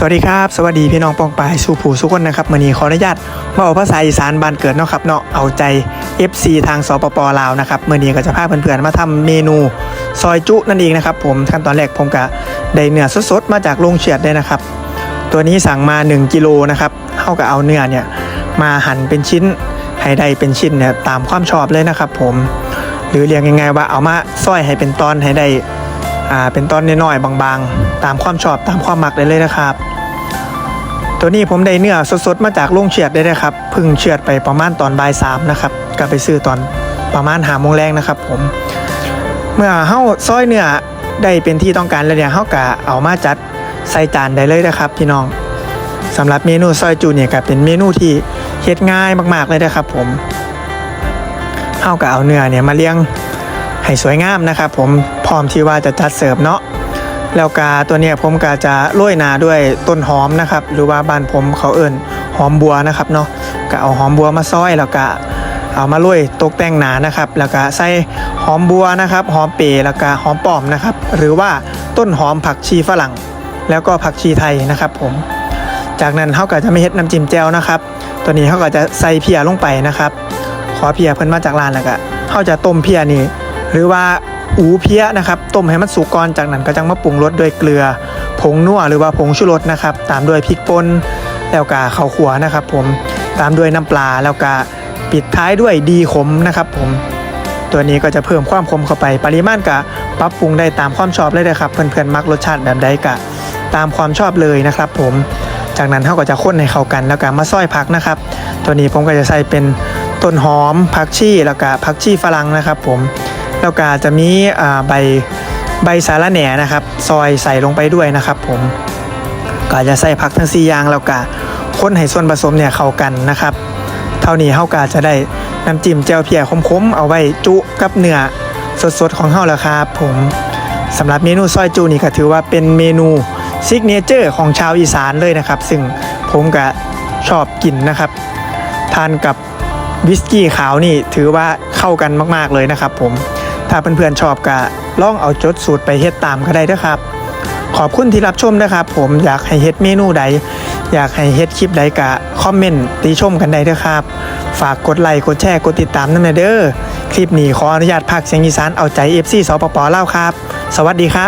สวัสดีครับ สวัสดีพี่น้องปองปายสู่ผู้สุกคนนะครับมื่อนี้ขออนุญาตมาเอาภาษาอีสานบ้านเกิดเนาะครับเนาะเอาใจ FC ทางสปปลาวนะครับมื่อนี้ก็จะพาเพื่อนๆมาทำเมนูซอยจุนั่นเองนะครับผมขั้นตอนแรกผมก็ได้เนื้อสดๆมาจากโรงเฉียดเลยนะครับ ตัวนี้สั่งมา 1กิโลนะครับเท่ากับเอาเนื้อเนี่ยมาหั่นเป็นชิ้นให้ได้เป็นชิ้นเนี่ยตามความชอบเลยนะครับ ผม หรือเรียกง่ายๆว่าเอามาซอยให้เป็นตอนให้ได้ อ่าเป็นตอนน้อยๆบางๆ ตามความชอบตามความมักได้เลยนะครับ ตัวนี้ผมได้เนื้อสดๆมาจากโรงเฉียดได้เลยครับพิ่งเฉียดไปประมาณตอนบ่ายสามนะครับก็ไปซื้อตอนประมาณหาโมงแรงนะครับ ผม เมื่อเฮาซอยเนื้อได้เป็นที่ต้องการแล้วเนี่ยเฮากะเอามาจัดใส่จานได้เลยนะครับ พี่น้องสำหรับเมนูซอยจูเนี่ยก็เป็นเมนูที่เฮ็ดง่ายมาก ๆเลยนะครับ ผมเฮากะเอาเนื้อเนี่ยมาเลี้ยง ให้สวยงามนะครับผมพร้อมที่ว่าจะจัดเสิร์ฟเนาะแล้วกาตัวเนี้ยผมก็จะโรยหนาด้วยต้นหอมนะครับ หรือว่าบ้านผมเขาเอิ่นหอมบัวนะครับเนาะก็เอาหอมบัวมาซอยแล้วก็เอามาโรยตกแต่งหนานะครับ แล้วก็ใส่หอมบัวนะครับ หอมเปรย์แล้วก็หอมปอมนะครับ หรือว่าต้นหอมผักชีฝรั่ง แล้วก็ผักชีไทยนะครับ ผม จากนั้นเขาก็จะไม่เฮ็ดน้ำจิ้มแจ่วนะครับ ตัวนี้เขาก็จะใส่เพียลงไปนะครับ ขอเพียเพิ่นมาจากร้านแล้วก็เขาจะต้มเพียนี่ หรือว่าอูเพี้ยนะครับต้มให้มันสุกก่อนจากนั้นก็จังมาปรุงรสด้วยเกลือ ผงนัวหรือว่าผงชูรสนะครับ ตามด้วยพริกป่นแล้วก็ข้าวขัวนะครับ ผมตามด้วยน้ำปลาแล้วก็ปิดท้ายด้วยดีขมนะครับ ผมตัวนี้ก็จะเพิ่มความขมเข้าไป ปริมาณก็ปรับปรุงได้ตามความชอบเลยนะครับ เพื่อนๆมักรสชาติแบบใดก็ตามความชอบเลยนะครับ ผมจากนั้นเขาก็จะข้นให้เข้ากันแล้วก็มาซอยผักนะครับ ตัวนี้ผมก็จะใส่เป็นต้นหอมผักชีแล้วก็ผักชีฝรั่งนะครับ ผม แล้วก็จะมีใบใบสาระแหน่นะครับ ซอยใส่ลงไปด้วยนะครับ ผมก็จะใส่ผักทั้งสี่อย่างแล้วก็คนให้ส่วนผสมเนี่ยเข้ากันนะครับ เท่านี้เฮาก็จะได้น้ำจิ้มแจ่วเพียคมๆ เอาไว้จุกับเนื้อสดๆของเฮาแล้วครับผมสำหรับเมนูซอยจูนี่ก็ถือว่าเป็นเมนูซิกเนเจอร์ของชาวอีสานเลยนะครับ ซึ่งผมก็ชอบกินนะครับ ทานกับวิสกี้ขาวนี่ถือว่าเข้ากันมากๆเลยนะครับผม ถ้าเพื่อนๆชอบก็ลองเอาจดสูตรไปเฮ็ดตามก็ได้เด้อครับ ขอบคุณที่รับชมนะครับ ผมอยากให้เฮ็ดเมนูใด อยากให้เฮ็ดคลิปใดก็คอมเมนต์ติชมกันได้เด้อครับ ฝากกดไลค์กดแชร์กดติดตามนั่นนะเด้อคลิปนี้ขออนุญาตพักเสียงอีสานเอาใจ FC สปปลาวครับ สวัสดีครับ